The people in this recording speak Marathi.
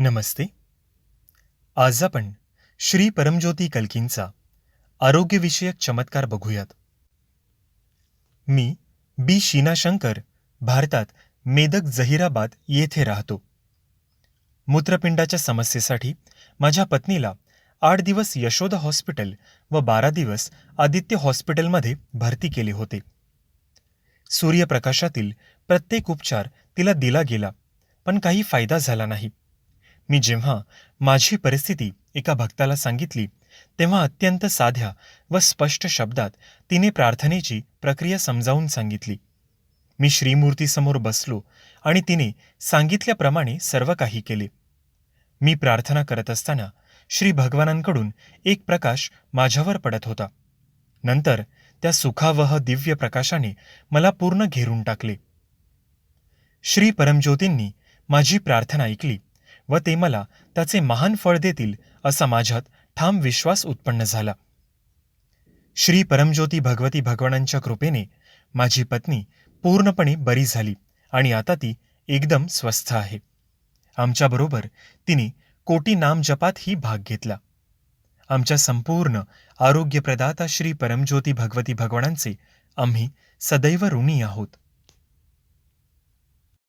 नमस्ते. आज आपण श्री परमज्योती कल्कींचा आरोग्यविषयक चमत्कार बघूयात. मी बी. शीना शंकर भारतात मेदक जहिराबाद येथे राहतो. मूत्रपिंडाच्या समस्येसाठी माझ्या पत्नीला आठ दिवस यशोदा हॉस्पिटल व बारा दिवस आदित्य हॉस्पिटलमध्ये भरती केले होते. सूर्यप्रकाशातील प्रत्येक उपचार तिला दिला गेला पण काही फायदा झाला नाही. मी जेव्हा माझी परिस्थिती एका भक्ताला सांगितली तेव्हा अत्यंत साध्या व स्पष्ट शब्दात तिने प्रार्थनेची प्रक्रिया समजावून सांगितली. मी श्रीमूर्तीसमोर बसलो आणि तिने सांगितल्याप्रमाणे सर्व काही केले. मी प्रार्थना करत असताना श्री भगवानांकडून एक प्रकाश माझ्यावर पडत होता. नंतर त्या सुखावह दिव्य प्रकाशाने मला पूर्ण घेरून टाकले. श्री परमज्योतींनी माझी प्रार्थना ऐकली. व ते मला त्याचे महान फळ देतील असा माझ्यात ठाम विश्वास उत्पन्न झाला. श्री परमज्योती भगवती भगवानांच्या कृपेने माझी पत्नी पूर्णपणे बरी झाली आणि आता ती एकदम स्वस्थ आहे. आमच्याबरोबर तिने कोटी नाम जपातही भाग घेतला. आमच्या संपूर्ण आरोग्यप्रदाता श्री परमज्योती भगवती भगवानांचे आम्ही सदैव ऋणी आहोत.